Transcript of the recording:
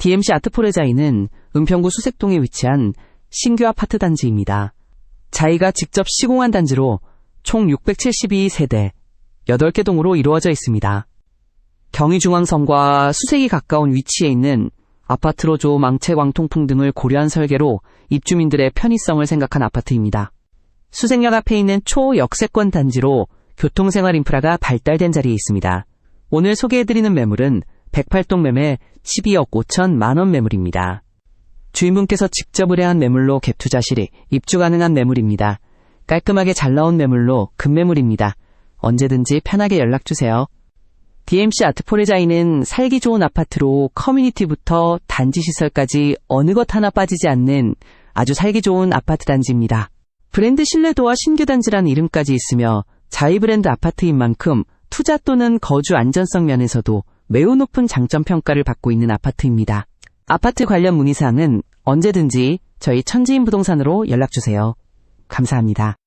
DMC 아트포레자이는 은평구 수색동에 위치한 신규 아파트 단지입니다. 자이가 직접 시공한 단지로 총 672세대 8개 동으로 이루어져 있습니다. 경의중앙선과 수색이 가까운 위치에 있는 아파트로 조 망채 광 통풍 등을 고려한 설계로 입주민들의 편의성을 생각한 아파트입니다. 수색역 앞에 있는 초역세권 단지로 교통생활 인프라가 발달된 자리에 있습니다. 오늘 소개해드리는 매물은 108동 매매 12억 5천 만원 매물입니다. 주인분께서 직접 의뢰한 매물로 갭 투자 실이 입주 가능한 매물입니다. 깔끔하게 잘 나온 매물로 급매물입니다. 언제든지 편하게 연락주세요. DMC 아트포레자이는 살기 좋은 아파트로 커뮤니티부터 단지 시설까지 어느 것 하나 빠지지 않는 아주 살기 좋은 아파트 단지입니다. 브랜드 신뢰도와 신규 단지라는 이름까지 있으며 자이 브랜드 아파트인 만큼 투자 또는 거주 안전성 면에서도 매우 높은 장점 평가를 받고 있는 아파트입니다. 아파트 관련 문의사항은 언제든지 저희 천지인 부동산으로 연락주세요. 감사합니다.